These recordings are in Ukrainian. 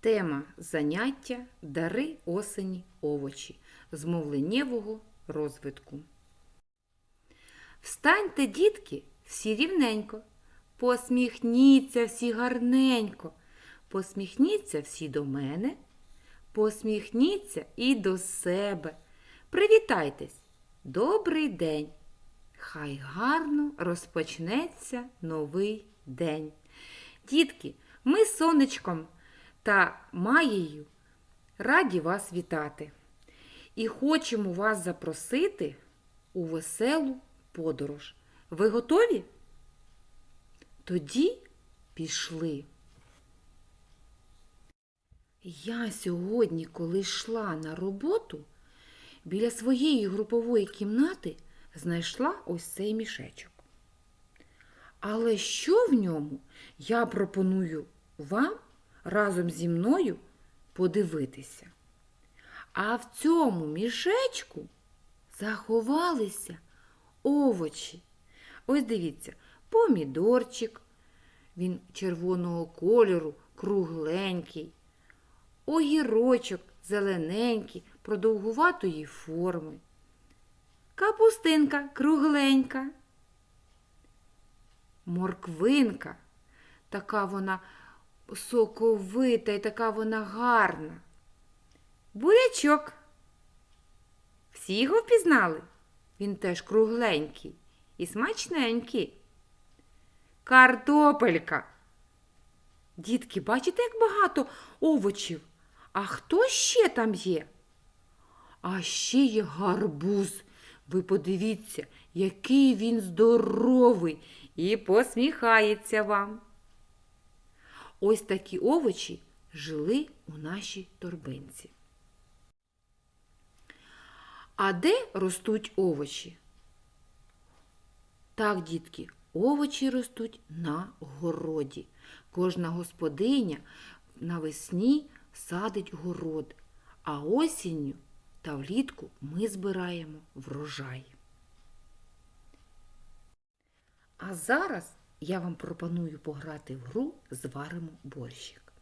Тема заняття Дари осені овочі з розвитку. Встаньте, дітки, всі рівненько, посміхніться всі гарненько, посміхніться всі до мене, посміхніться і до себе. Привітайтесь! Добрий день! Хай гарно розпочнеться новий день. Дітки, ми сонечком та Маєю раді вас вітати і хочемо вас запросити у веселу подорож. Ви готові? Тоді пішли. Я сьогодні, коли йшла на роботу, біля своєї групової кімнати знайшла ось цей мішечок. Але що в ньому, я пропоную вам разом зі мною подивитися. А в цьому мішечку заховалися овочі. Ось дивіться, помідорчик, він червоного кольору, кругленький, огірочок зелененький, продовгуватої форми, капустинка кругленька, морквинка, така вона соковита і така вона гарна. Бурячок. Всі його впізнали? Він теж кругленький і смачненький. Картопелька. Дітки, бачите, як багато овочів? А хто ще там є? А ще є гарбуз. Ви подивіться, який він здоровий і посміхається вам. Ось такі овочі жили у нашій торбинці. А де ростуть овочі? Так, дітки, овочі ростуть на городі. Кожна господиня навесні садить город, а осінню та влітку ми збираємо врожай. А зараз я вам пропоную пограти в гру Зваримо борщик.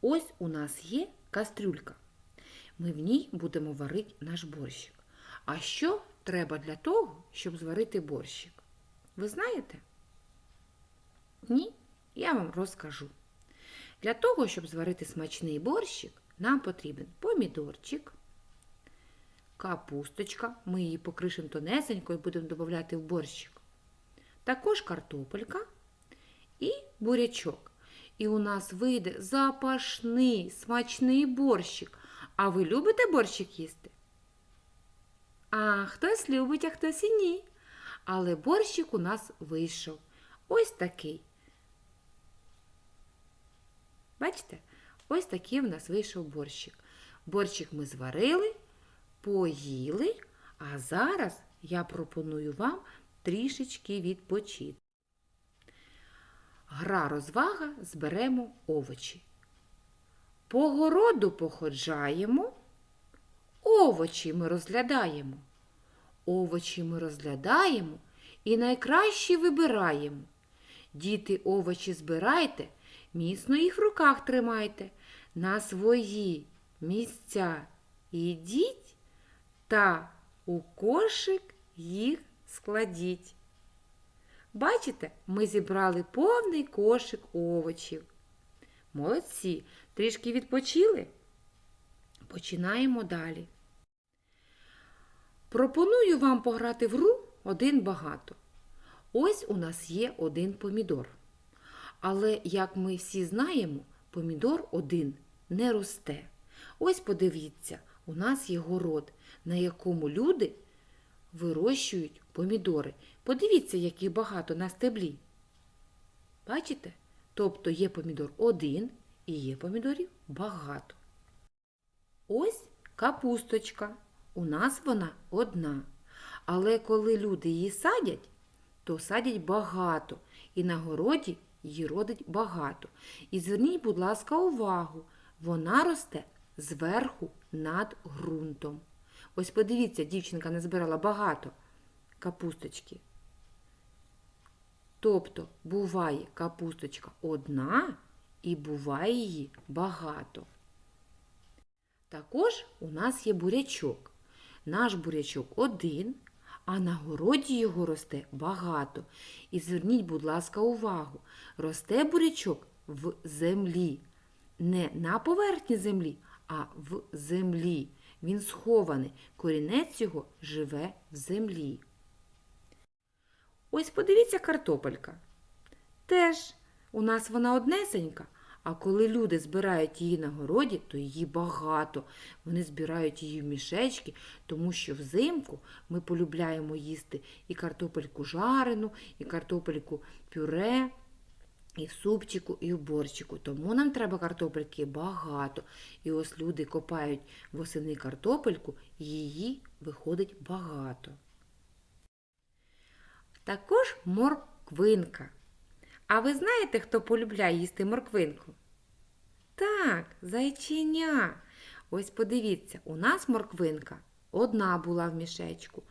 Ось у нас є кастрюлька. Ми в ній будемо варити наш борщик. А що треба для того, щоб зварити борщик? Ви знаєте? Ні, я вам розкажу. Для того, щоб зварити смачний борщик, нам потрібен помідорчик, капусточка. Ми її покришимо тонесенько і будемо додавати в борщик. Також картопелька і бурячок. І у нас вийде запашний, смачний борщик. А ви любите борщик їсти? А хтось любить, а хтось і ні. Але борщик у нас вийшов. Ось такий. Бачите? Ось такий в нас вийшов борщик. Борщик ми зварили, поїли, а зараз я пропоную вам трішечки відпочити. Гра розвага зберемо овочі. По городу походжаємо, овочі ми розглядаємо. Овочі ми розглядаємо і найкращі вибираємо. Діти овочі збирайте, міцно їх в руках тримайте, на свої місця ідіть та у кошик їх складіть. Бачите, ми зібрали повний кошик овочів. Молодці, трішки відпочили. Починаємо далі. Пропоную вам пограти в гру один багато. Ось у нас є один помідор. Але, як ми всі знаємо, помідор один не росте. Ось подивіться, у нас є город, на якому люди вирощують помідори. Подивіться, яких багато на стеблі. Бачите? Тобто є помідор один і є помідорів багато. Ось капусточка. У нас вона одна. Але коли люди її садять, то садять багато, і на городі її родить багато. І зверніть, будь ласка, увагу, вона росте зверху над ґрунтом. Ось подивіться, дівчинка не збирала багато капусточки. Тобто буває капусточка одна і буває її багато. Також у нас є бурячок. Наш бурячок один, а на городі його росте багато. І зверніть, будь ласка, увагу, росте бурячок в землі. Не на поверхні землі, а в землі. Він схований, корінець його живе в землі. Ось подивіться картопелька. Теж у нас вона однесенька, а коли люди збирають її на городі, то її багато. Вони збирають її в мішечки, тому що взимку ми полюбляємо їсти і картопельку жарену, і картопельку пюре, і в супчику, і в борщику. Тому нам треба картопельки багато. І ось люди копають восени картопельку, її виходить багато. Також морквинка. А ви знаєте, хто полюбляє їсти морквинку? Так, зайченя. Ось подивіться, у нас морквинка одна була в мішечку,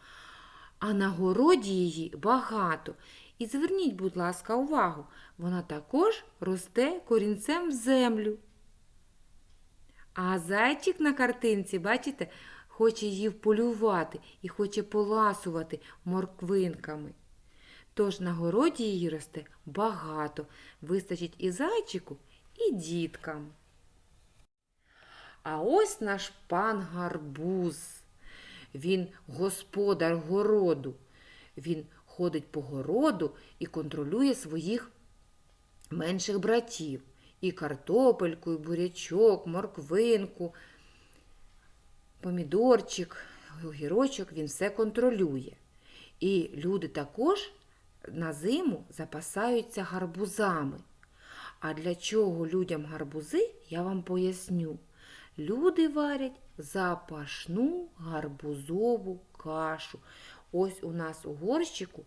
а на городі її багато. І зверніть, будь ласка, увагу, вона також росте корінцем в землю. А зайчик на картинці, бачите, хоче її вполювати і хоче поласувати морквинками. Тож на городі її росте багато, вистачить і зайчику, і діткам. А ось наш пан гарбуз. Він господар городу. Він ходить по городу і контролює своїх менших братів. І картопельку, і бурячок, морквинку, помідорчик, огірочок він все контролює. І люди також на зиму запасаються гарбузами. А для чого людям гарбузи, я вам поясню. Люди варять запашну гарбузову кашу. Ось у нас у горщику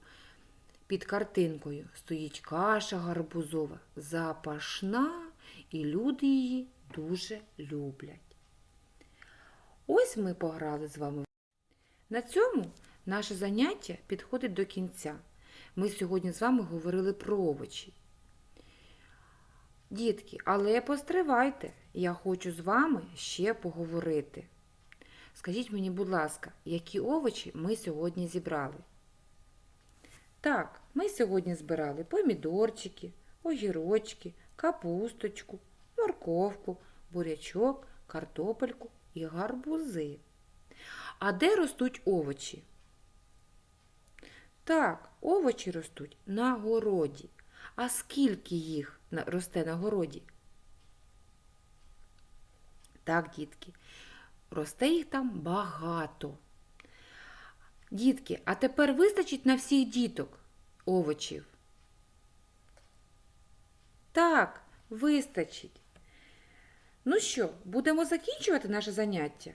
під картинкою стоїть каша гарбузова, запашна, і люди її дуже люблять. Ось ми пограли з вами. На цьому наше заняття підходить до кінця. Ми сьогодні з вами говорили про овочі. Дітки, але постривайте, я хочу з вами ще поговорити. Скажіть мені, будь ласка, які овочі ми сьогодні зібрали? Так, ми сьогодні збирали помідорчики, огірочки, капусточку, морковку, бурячок, картопельку і гарбузи. А де ростуть овочі? Так, овочі ростуть на городі. А скільки їх росте на городі? Так, дітки, росте їх там багато. Дітки, а тепер вистачить на всіх діток овочів? Так, вистачить. Ну що, будемо закінчувати наше заняття?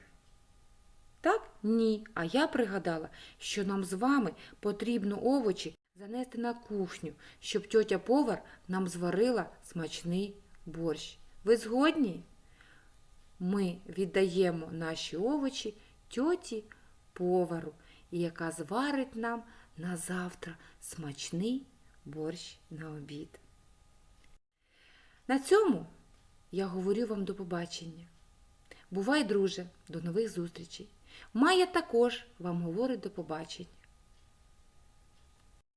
Так? Ні. А я пригадала, що нам з вами потрібно овочі занести на кухню, щоб тьотя повар нам зварила смачний борщ. Ви згодні? Ми віддаємо наші овочі тьоті повару, яка зварить нам на завтра смачний борщ на обід. На цьому я говорю вам до побачення. Бувай, друже, до нових зустрічей. Майя також вам говорить до побачення.